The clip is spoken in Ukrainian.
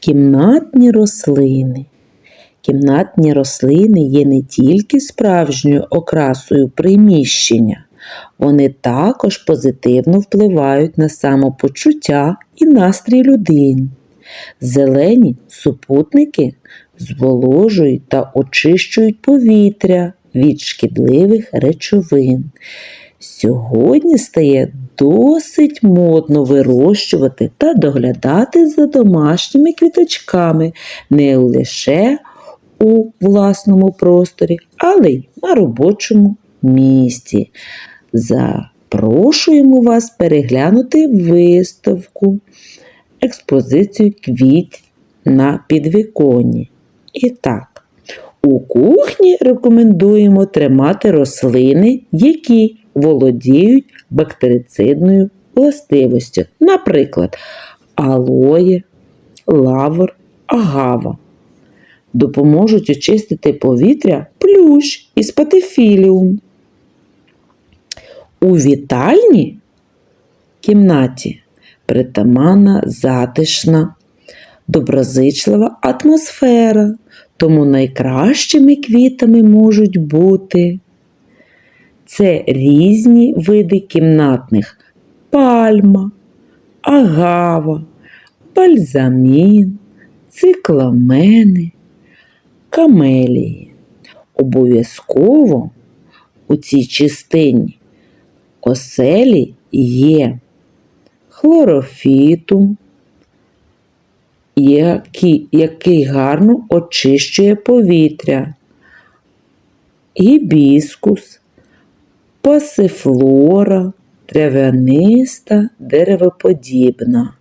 Кімнатні рослини. Кімнатні рослини є не тільки справжньою окрасою приміщення, вони також позитивно впливають на самопочуття і настрій людини. Зелені супутники зволожують та очищують повітря від шкідливих речовин. Сьогодні стає досить модно вирощувати та доглядати за домашніми квіточками не лише у власному просторі, але й на робочому місці. Запрошуємо вас переглянути виставку, експозицію квіт на підвіконні. І так, у кухні рекомендуємо тримати рослини, які володіють бактерицидною властивістю, наприклад, алоє, лавр, агава. Допоможуть очистити повітря плющ і спатифіліум. У вітальні кімнаті притаманна затишна, доброзичлива атмосфера, тому найкращими квітами можуть бути це різні види кімнатних пальма, агава, бальзамін, цикламени, камелії. Обов'язково у цій частині оселі є хлорофітум, який, який гарно очищує повітря, гібіскус, пасифлора, травяниста, деревоподібна.